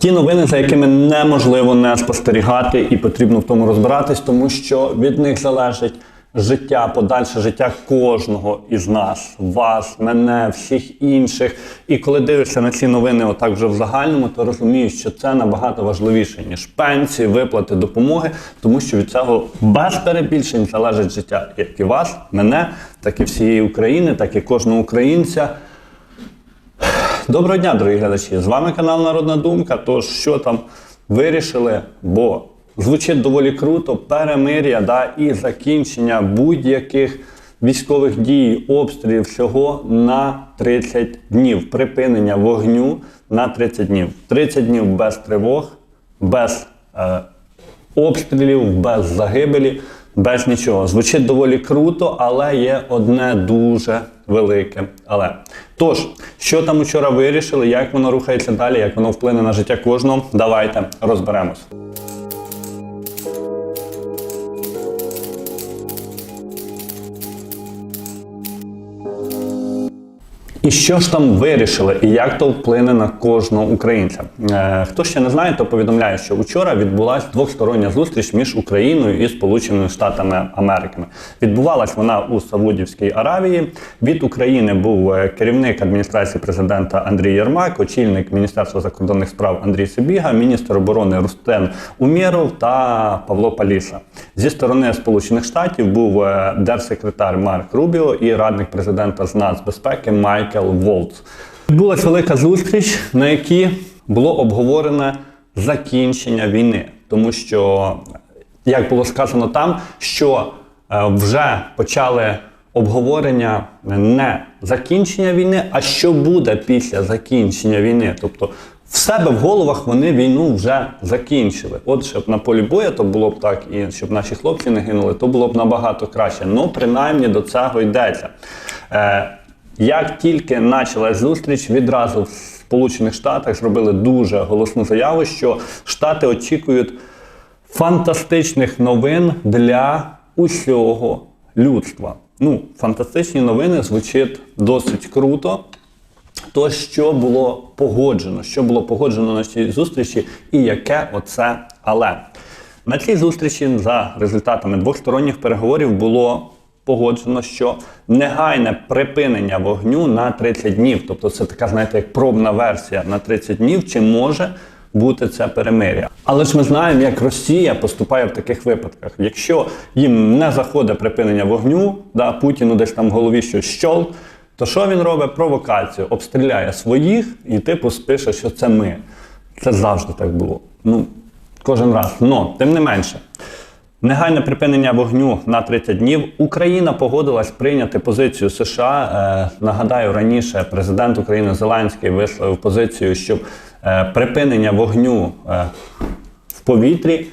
Ті новини, за якими неможливо не спостерігати, і потрібно в тому розбиратись, тому що від них залежить життя, подальше життя кожного із нас, вас, мене, всіх інших. І коли дивишся на ці новини, отак вже в загальному, то розумієш, що це набагато важливіше ніж пенсії, виплати, допомоги, тому що від цього без перебільшень залежить життя як і вас, мене, так і всієї України, так і кожного українця. Доброго дня, дорогі глядачі! З вами канал Народна Думка. Тож, що там вирішили, бо звучить доволі круто, перемир'я да, і закінчення будь-яких військових дій, обстрілів всього на 30 днів. Припинення вогню на 30 днів. 30 днів без тривог, без е, обстрілів, без загибелі, без нічого. Звучить доволі круто, але є одне дуже велике. Але тож, що там учора вирішили, як воно рухається далі, як воно вплине на життя кожного, давайте розберемось. І що ж там вирішили, і як то вплине на кожного українця? Е, хто ще не знає, то повідомляю, що вчора відбулася двостороння зустріч між Україною і Сполученими Штатами Америки. Відбувалась вона у Саудівській Аравії. Від України був е, керівник адміністрації президента Андрій Єрмак, очільник Міністерства закордонних справ Андрій Сибіга, міністр оборони Рустен Умєров та Павло Паліса. Зі сторони Сполучених Штатів був е, держсекретар Марк Рубіо і радник президента з нацбезпеки Майкл Волц. Відбулася велика зустріч, на якій було обговорене закінчення війни, тому що, як було сказано там, що е, вже почали обговорення не закінчення війни, а що буде після закінчення війни. Тобто в себе в головах вони війну вже закінчили. От щоб на полі бою то було б так, і щоб наші хлопці не гинули, то було б набагато краще. Ну, принаймні до цього йдеться. Е, як тільки почалась зустріч, відразу в Сполучених Штатах зробили дуже голосну заяву, що Штати очікують фантастичних новин для усього людства. Ну, фантастичні новини звучить досить круто. То, що було погоджено, що було погоджено на цій зустрічі, і яке оце але. На цій зустрічі за результатами двосторонніх переговорів було погоджено, що негайне припинення вогню на 30 днів, тобто це така, знаєте, як пробна версія на 30 днів, чи може бути це перемир'я. Але ж ми знаємо, як Росія поступає в таких випадках. Якщо їм не заходить припинення вогню, да, Путіну десь там в голові щось щол, то що він робить? Провокацію, обстріляє своїх і типу спише, що це ми. Це завжди так було. Ну, кожен раз. Но, тим не менше. Негайне припинення вогню на 30 днів. Україна погодилась прийняти позицію США. Е, нагадаю, раніше президент України Зеленський висловив позицію, щоб е, припинення вогню е, в повітрі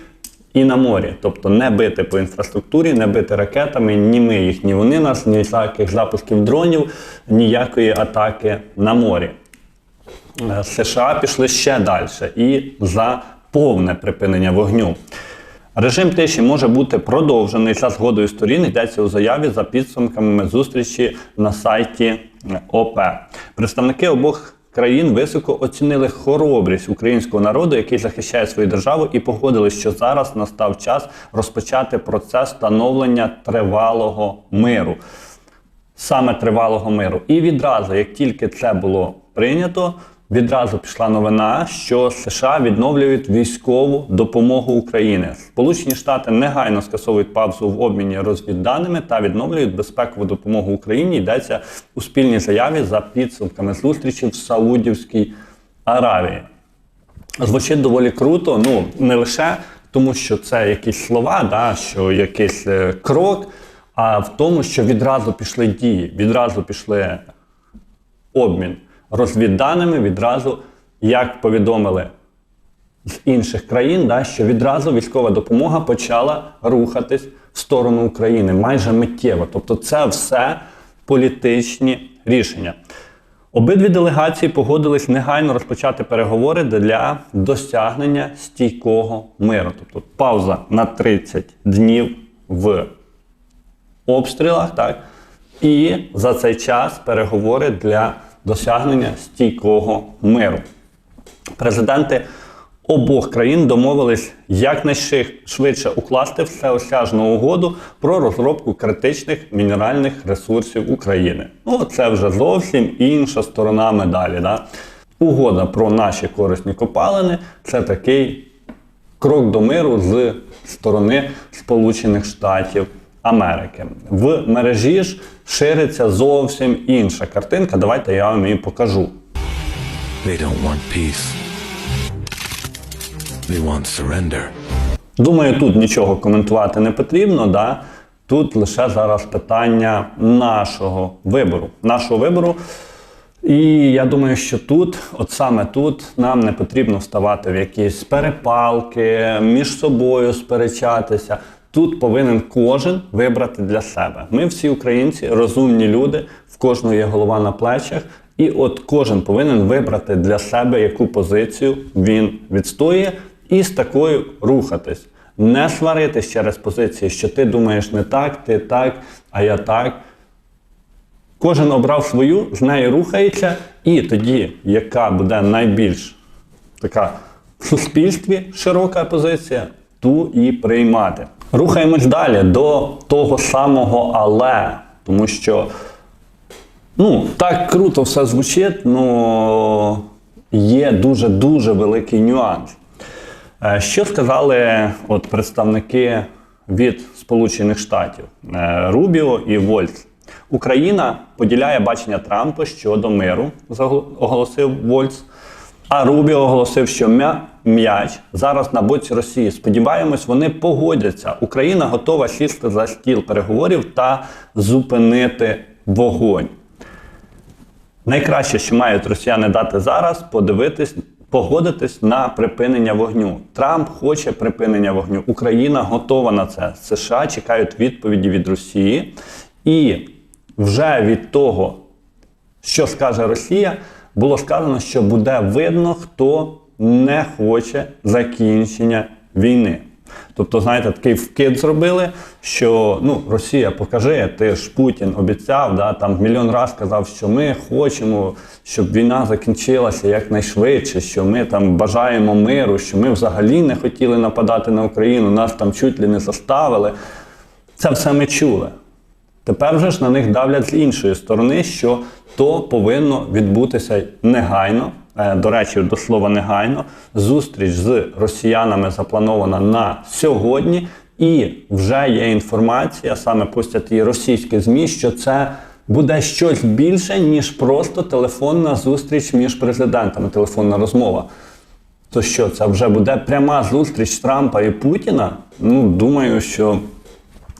і на морі, тобто не бити по інфраструктурі, не бити ракетами, ні ми їх, ні вони нас, ніяких запусків дронів, ніякої атаки на морі. США пішли ще далі і за повне припинення вогню. Режим тиші може бути продовжений за згодою сторін. Йдеться у заяві за підсумками зустрічі на сайті ОП. Представники обох країн високо оцінили хоробрість українського народу, який захищає свою державу, і погодили, що зараз настав час розпочати процес становлення тривалого миру. Саме тривалого миру. І відразу, як тільки це було прийнято, Відразу пішла новина, що США відновлюють військову допомогу Україні. Сполучені Штати негайно скасовують паузу в обміні розвідданими та відновлюють безпекову допомогу Україні. Йдеться у спільній заяві за підсумками зустрічі в Саудівській Аравії. Звучить доволі круто. Ну не лише тому, що це якісь слова, да, що якийсь е, крок, а в тому, що відразу пішли дії, відразу пішли обмін розвідданими відразу, як повідомили з інших країн, да, що відразу військова допомога почала рухатись в сторону України майже миттєво. Тобто, це все політичні рішення. Обидві делегації погодились негайно розпочати переговори для досягнення стійкого миру. Тобто пауза на 30 днів в обстрілах, так? І за цей час переговори для досягнення стійкого миру. Президенти обох країн домовились якнайшвидше укласти всеосяжну угоду про розробку критичних мінеральних ресурсів України. Ну, це вже зовсім інша сторона медалі. Да? Угода про наші корисні копалини це такий крок до миру з сторони Сполучених Штатів Америки. В мережі ж шириться зовсім інша картинка. Давайте я вам її покажу. They don't want peace. They want surrender. Думаю, тут нічого коментувати не потрібно. Да? Тут лише зараз питання нашого вибору. Нашого вибору. І я думаю, що тут, от саме тут, нам не потрібно вставати в якісь перепалки, між собою сперечатися. Тут повинен кожен вибрати для себе. Ми всі українці, розумні люди, в кожного є голова на плечах. І от кожен повинен вибрати для себе, яку позицію він відстоює, і з такою рухатись. Не сваритись через позиції, що ти думаєш не так, ти так, а я так. Кожен обрав свою, з нею рухається, і тоді, яка буде найбільш така в суспільстві широка позиція, ту і приймати. Рухаємось далі до того самого але, тому що ну, так круто все звучить, але є дуже-дуже великий нюанс. Е, Що сказали от представники від Сполучених Штатів Е, Рубіо і Вольц? Україна поділяє бачення Трампа щодо миру, оголосив Вольц. А Рубіо оголосив, що м'я- м'яч зараз на боці Росії. Сподіваємось, вони погодяться. Україна готова сісти за стіл переговорів та зупинити вогонь. Найкраще, що мають росіяни дати зараз, подивитись, погодитись на припинення вогню. Трамп хоче припинення вогню. Україна готова на це. США чекають відповіді від Росії. І вже від того, що скаже Росія, було сказано, що буде видно, хто не хоче закінчення війни. Тобто, знаєте, такий вкид зробили, що ну, Росія, покажи, ти ж Путін обіцяв, да, там мільйон разів сказав, що ми хочемо, щоб війна закінчилася якнайшвидше, що ми там бажаємо миру, що ми взагалі не хотіли нападати на Україну, нас там чуть ли не заставили. Це все ми чули. Тепер вже ж на них давлять з іншої сторони, що то повинно відбутися негайно. Е, До речі, до слова негайно. Зустріч з росіянами запланована на сьогодні, і вже є інформація, саме постять і російські ЗМІ, що це буде щось більше, ніж просто телефонна зустріч між президентами, телефонна розмова. То що, це вже буде пряма зустріч Трампа і Путіна? Ну, думаю, що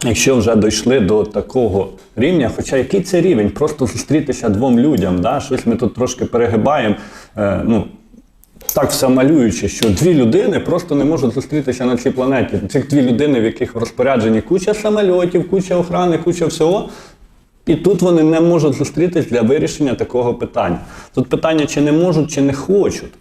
якщо вже дійшли до такого рівня, хоча який це рівень? Просто зустрітися двом людям, да? щось ми тут трошки перегибаємо. Е, ну, так все малюючи, що дві людини просто не можуть зустрітися на цій планеті. Цих дві людини, в яких в розпорядженні куча самольотів, куча охорони, куча всього. І тут вони не можуть зустрітись для вирішення такого питання. Тут питання, чи не можуть, чи не хочуть.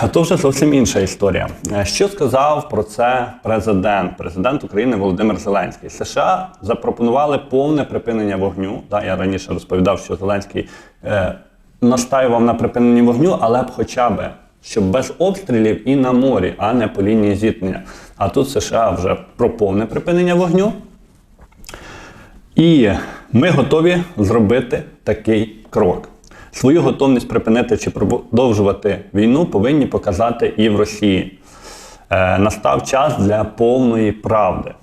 А то вже зовсім інша історія. Е, Що сказав про це президент, президент України Володимир Зеленський? США запропонували повне припинення вогню. Я раніше розповідав, що Зеленський е, настаював на припиненні вогню, але б хоча б щоб без обстрілів і на морі, а не по лінії зіткнення. А тут США вже про повне припинення вогню. І ми готові зробити такий крок. Свою готовність припинити чи продовжувати війну повинні показати і в Росії. Е, настав час для повної правди.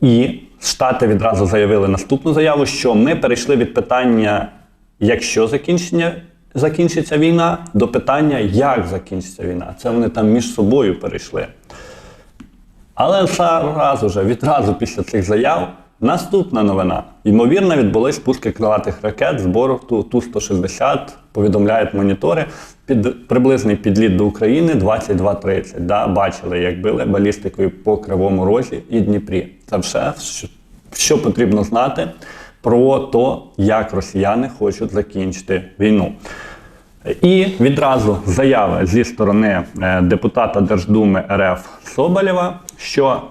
І Штати відразу заявили наступну заяву, що ми перейшли від питання, якщо закінчення, закінчиться війна, до питання, як закінчиться війна. Це вони там між собою перейшли. Але зараз уже відразу після цих заяв наступна новина. Ймовірно, відбулись пуски крилатих ракет з борту Ту-160, повідомляють монітори. Під приблизний підліт до України 22.30. Да, бачили, як били балістикою по Кривому Розі і Дніпрі. Це все, що потрібно знати про те, як росіяни хочуть закінчити війну. І відразу заяви зі сторони е, депутата Держдуми РФ Соболєва, що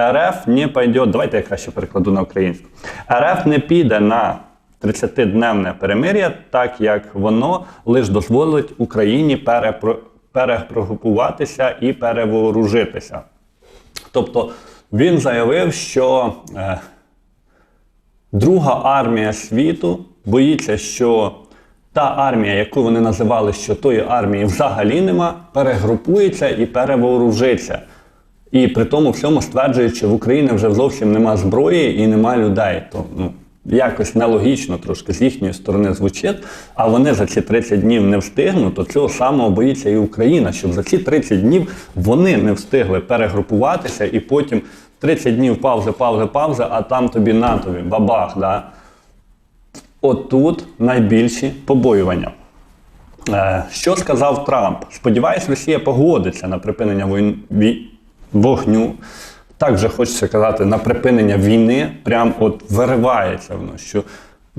РФ не пойде, давайте я краще перекладу на українську. РФ не піде на 30-дневне перемир'я, так як воно лише дозволить Україні перепро- і перевооружитися. Тобто він заявив, що е, друга армія світу боїться, що та армія, яку вони називали, що тої армії взагалі нема, перегрупується і перевооружиться. І при тому всьому стверджують, що в Україні вже зовсім нема зброї і нема людей. То ну, якось нелогічно трошки з їхньої сторони звучить, а вони за ці 30 днів не встигнуть, то цього самого боїться і Україна, щоб за ці 30 днів вони не встигли перегрупуватися і потім 30 днів паузи, паузи, паузи, а там тобі на тобі, бабах. Да? Отут найбільші побоювання. Е, Що сказав Трамп? Сподіваюсь, Росія погодиться на припинення воїн... вогню. Так вже хочеться казати, на припинення війни, прям от виривається воно, що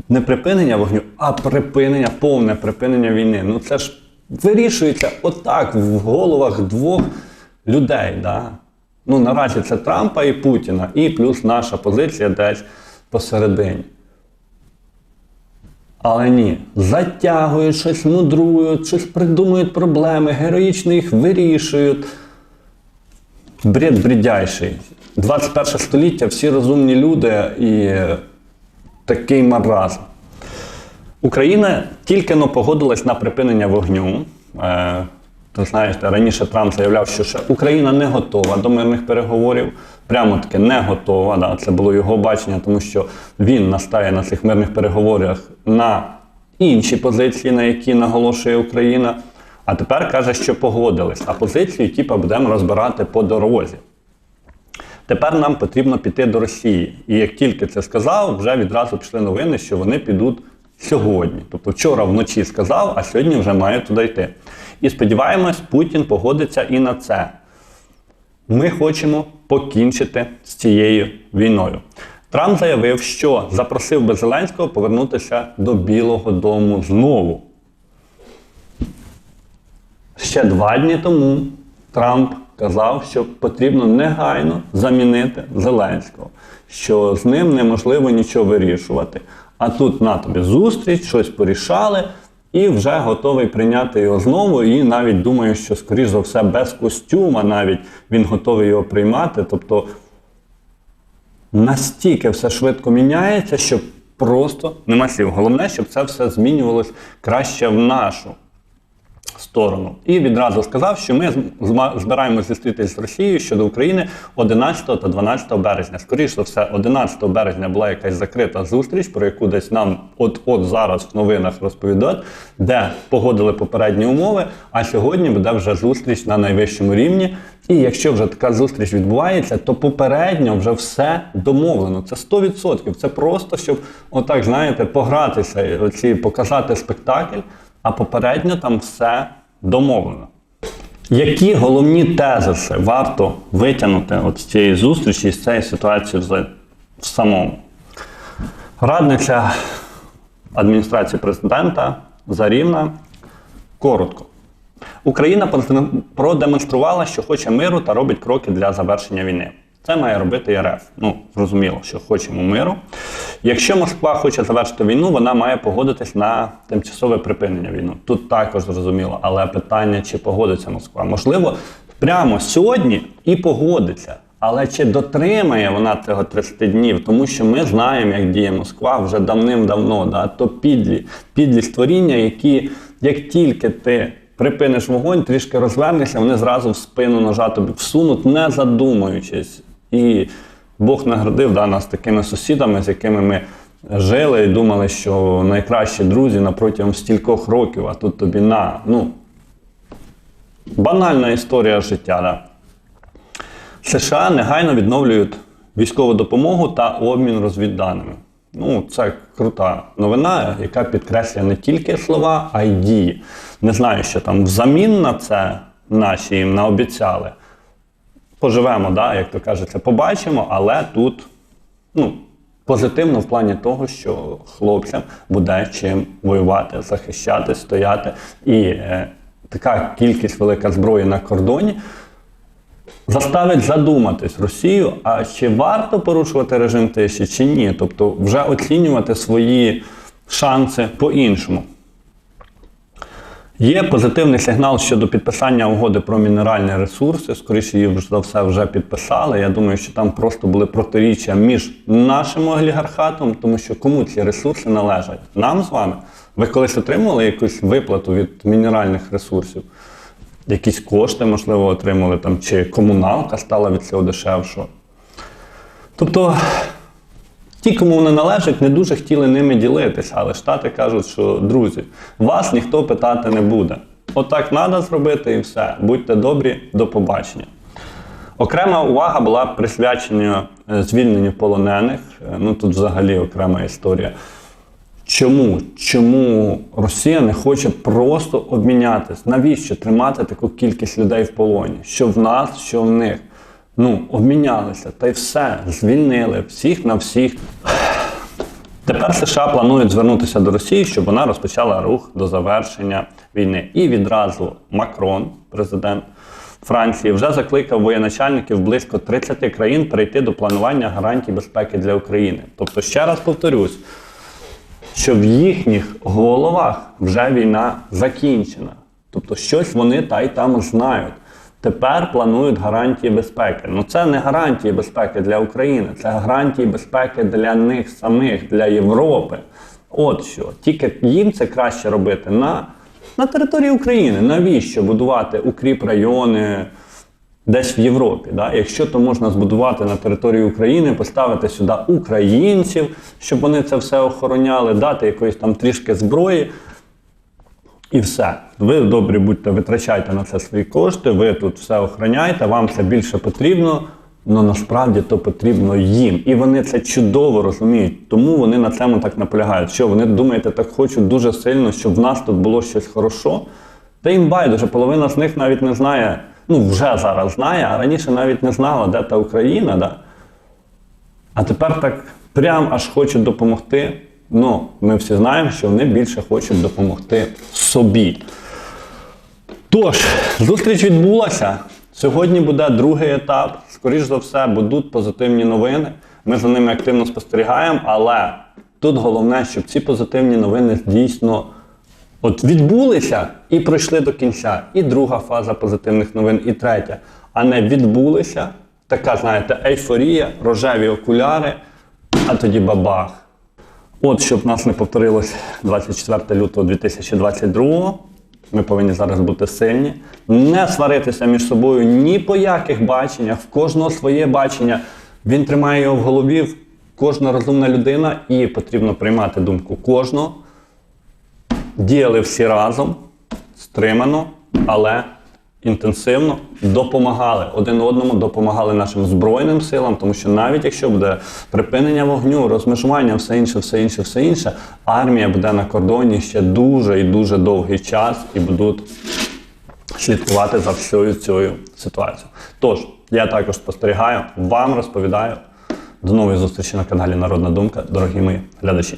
не припинення вогню, а припинення, повне припинення війни. Ну це ж вирішується отак в головах двох людей. Да? Ну наразі це Трампа і Путіна, і плюс наша позиція десь посередині. Але ні, затягують щось, мудрують, щось придумують проблеми, героїчно їх вирішують. Бред бредяйший. 21 століття, всі розумні люди і такий маразм. Україна тільки но погодилась на припинення вогню. Е, ти знаєш, раніше Трамп заявляв, що ще Україна не готова до мирних переговорів. Прямо таки не готова. Да, це було його бачення, тому що він настає на цих мирних переговорах на інші позиції, на які наголошує Україна. А тепер каже, що погодились. А позицію, типу, будемо розбирати по дорозі. Тепер нам потрібно піти до Росії. І як тільки це сказав, вже відразу пішли новини, що вони підуть сьогодні. Тобто вчора вночі сказав, а сьогодні вже має туди йти. І сподіваємось, Путін погодиться і на це. Ми хочемо покінчити з цією війною. Трамп заявив, що запросив би Зеленського повернутися до Білого Дому знову. Ще два дні тому Трамп казав, що потрібно негайно замінити Зеленського, що з ним неможливо нічого вирішувати. А тут на тобі зустріч, щось порішали, і вже готовий прийняти його знову. І навіть думаю, що, скоріш за все, без костюма навіть він готовий його приймати. Тобто настільки все швидко міняється, що просто нема слів. Головне, щоб це все змінювалось краще в нашу сторону. І відразу сказав, що ми збираємося зустрітися з Росією щодо України 11 та 12 березня. Скоріше за все, 11 березня була якась закрита зустріч, про яку десь нам от-от зараз в новинах розповідають, де погодили попередні умови. А сьогодні буде вже зустріч на найвищому рівні. І якщо вже така зустріч відбувається, то попередньо вже все домовлено. Це 100%. Це просто щоб, отак, знаєте, погратися, оці, показати спектакль, а попередньо там все домовлено. Які головні тезиси варто витягнути от з цієї зустрічі, з цієї ситуації в самому? Радниця адміністрації президента Зарівна коротко. Україна продемонструвала, що хоче миру та робить кроки для завершення війни. Це має робити РФ. Ну, зрозуміло, що хочемо миру. Якщо Москва хоче завершити війну, вона має погодитись на тимчасове припинення війни. Тут також зрозуміло, але питання, чи погодиться Москва. Можливо, прямо сьогодні і погодиться. Але чи дотримає вона цього 30 днів? Тому що ми знаємо, як діє Москва вже давним-давно. Да? То підлі, підлі створіння, які як тільки ти припиниш вогонь, трішки розвернешся, вони зразу в спину ножа тобі всунуть, не задумуючись. І Бог наградив да, нас такими сусідами, з якими ми жили і думали, що найкращі друзі на протягом стількох років, а тут тобі на. Ну, банальна історія життя. Да. США негайно відновлюють військову допомогу та обмін розвідданими. Ну, це крута новина, яка підкреслює не тільки слова, а й дії. Не знаю, що там взамін на це наші їм наобіцяли. Поживемо, да, як то кажеться, побачимо, але тут ну, позитивно в плані того, що хлопцям буде чим воювати, захищати, стояти. І е, така кількість велика зброї на кордоні заставить задуматись Росію, а чи варто порушувати режим тиші, чи ні. Тобто вже оцінювати свої шанси по-іншому. Є позитивний сигнал щодо підписання угоди про мінеральні ресурси. Скоріше її за все вже підписали. Я думаю, що там просто були протиріччя між нашим олігархатом, тому що кому ці ресурси належать? Нам з вами. Ви колись отримували якусь виплату від мінеральних ресурсів? Якісь кошти, можливо, отримали там, чи комуналка стала від цього дешевшого. Тобто Ті, кому вони належать, не дуже хотіли ними ділитися, але Штати кажуть, що друзі, вас ніхто питати не буде. Отак треба зробити і все. Будьте добрі, до побачення. Окрема увага була присвячена е, звільненню полонених. Е, Ну тут взагалі окрема історія. Чому? Чому Росія не хоче просто обмінятись? Навіщо тримати таку кількість людей в полоні? Що в нас, що в них? Ну, обмінялися, та й все, звільнили всіх на всіх. Тепер США планують звернутися до Росії, щоб вона розпочала рух до завершення війни. І відразу Макрон, президент Франції, вже закликав воєначальників близько 30 країн перейти до планування гарантій безпеки для України. Тобто, ще раз повторюсь, що в їхніх головах вже війна закінчена. Тобто щось вони та й там знають. Тепер планують гарантії безпеки. Ну це не гарантії безпеки для України, це гарантії безпеки для них самих, для Європи. От що. Тільки їм це краще робити на, на території України. Навіщо будувати укріп райони десь в Європі? Да? Якщо то можна збудувати на території України, поставити сюди українців, щоб вони це все охороняли, дати якоїсь там трішки зброї. І все. Ви добрі будьте, витрачайте на це свої кошти, ви тут все охороняєте, вам це більше потрібно, але насправді то потрібно їм. І вони це чудово розуміють, тому вони на цьому так наполягають. Що вони думаєте, так хочуть дуже сильно, щоб в нас тут було щось хорошо. Та їм байдуже, половина з них навіть не знає, ну вже зараз знає, а раніше навіть не знала, де та Україна. Да? А тепер так прям аж хочуть допомогти. Ну, ми всі знаємо, що вони більше хочуть допомогти собі. Тож, зустріч відбулася. Сьогодні буде другий етап. Скоріш за все, будуть позитивні новини. Ми за ними активно спостерігаємо, але тут головне, щоб ці позитивні новини дійсно от відбулися і пройшли до кінця. І друга фаза позитивних новин, і третя. А не відбулися. Така, знаєте, ейфорія, рожеві окуляри, а тоді бабах. От, щоб нас не повторилось 24 лютого 2022 ми повинні зараз бути сильні, не сваритися між собою ні по яких баченнях, в кожного своє бачення. Він тримає його в голові, кожна розумна людина, і потрібно приймати думку кожного. Діяли всі разом, стримано, але інтенсивно допомагали один одному, допомагали нашим збройним силам, тому що навіть якщо буде припинення вогню, розмежування, все інше, все інше, все інше, армія буде на кордоні ще дуже і дуже довгий час і будуть слідкувати за всією цією ситуацією. Тож, я також спостерігаю, вам розповідаю. До нової зустрічі на каналі Народна Думка, дорогі мої глядачі.